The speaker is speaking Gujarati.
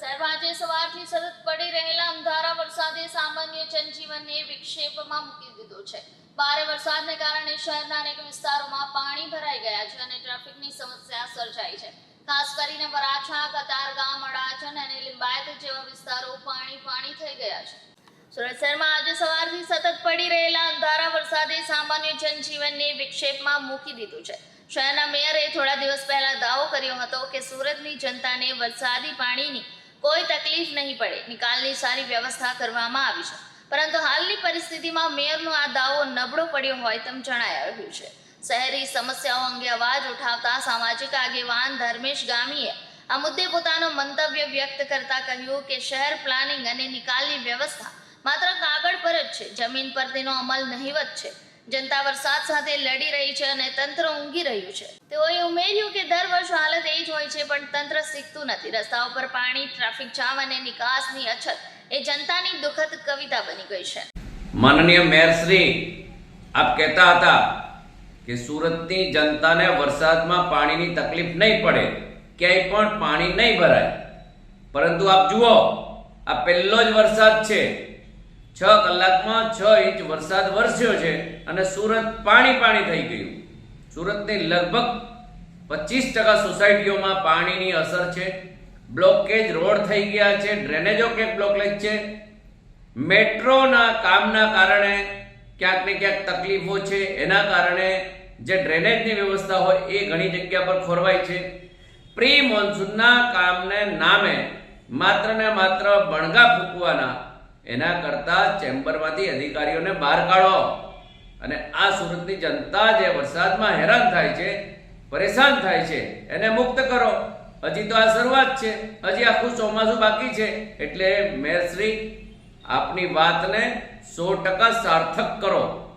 શહેરમાં આજે સવારથી સતત પડી રહેલા અંધારા વરસાદે સામાન્ય જનજીવનને વિક્ષેપમાં મૂકી દીધો છે. ભારે વરસાદને કારણે શહેરના અનેક વિસ્તારોમાં પાણી ભરાઈ ગયા છે અને ટ્રાફિકની સમસ્યા સર્જાઈ છે. ખાસ કરીને વરાછા, કતારગામ, અડાજણ અને લિંબાયત જેવા વિસ્તારો પાણી પાણી થઈ ગયા છે. સુરત શહેરમાં આજે સવારથી સતત પડી રહેલા અંધારા વરસાદે સામાન્ય જનજીવનને વિક્ષેપમાં મૂકી દીધું છે. શહેરના મેયરે થોડા દિવસ પહેલા દાવો કર્યો હતો કે સુરતની જનતાને વરસાદી પાણીની કોઈ તકલીફ નહીં પડે. નિકાલની સારી વ્યવસ્થા કરવામાં આવી છે. પરંતુ હાલની પરિસ્થિતિમાં મેયરનો આ દાવો નબળો પડ્યો હોય તેમ જણાઈ રહ્યું છે. શહેરી સમસ્યાઓ અંગે અવાજ ઉઠાવતા સામાજિક આગેવાન ધર્મેશ ગામીએ આ મુદ્દે પોતાનો મંતવ્ય વ્યક્ત કરતા કહ્યું કે શહેર પ્લાનિંગ અને નિકાલની વ્યવસ્થા માત્ર કાગળ પર જ છે. જમીન પર તેનો અમલ નહીવત છે. જનતા વરસાદ સાથે લડી રહી છે અને તંત્ર ઊંઘી રહ્યું છે. તેઓએ ઉમેર્યું કે દર વર્ષ હાલત એ જ હોય છે, પણ તંત્ર શીખતું નથી. રસ્તાઓ પર પાણી, ટ્રાફિક જામ અને નિકાસની અછત એ જનતાની દુઃખદ કવિતા બની ગઈ છે. માનનીય મેયર શ્રી, આપ કહેતા હતા કે સુરતની જનતાને વરસાદમાં પાણીની તકલીફ નહીં પડે, ક્યાંય પણ પાણી નહીં ભરાય. પરંતુ આપ જુઓ, આ પહેલો જ વરસાદ છે. છ કલાકમાં છ ઇંચ વરસાદ વરસ્યો છે અને સુરત પાણી પાણી થઈ ગયું. સુરતની લગભગ પચીસ ટકા સોસાયટીઓમાં પાણીની અસર છે. બ્લોકેજ રોડ થઈ ગયા છે, ડ્રેનેજો ક્યાંક બ્લોકેજ છે. મેટ્રોના કામના કારણે ક્યાંક ને ક્યાંક તકલીફો છે. એના કારણે જે ડ્રેનેજની વ્યવસ્થા હોય એ ઘણી જગ્યા પર ખોરવાય છે. પ્રી મોન્સૂનના કામને નામે માત્ર ને માત્ર બણગા ફૂંકવાના એના કરતા ચેમ્બરમાંથી અધિકારીઓને બહાર કાઢો. અને આ સુરતની જનતા જે વરસાદમાં હેરાન થાય છે, પરેશાન થાય છે, એને મુક્ત કરો. હજી તો આ શરૂઆત છે, હજી આખું ચોમાસું બાકી છે, એટલે મેયરશ્રી આપની વાતને સો ટકા સાર્થક કરો.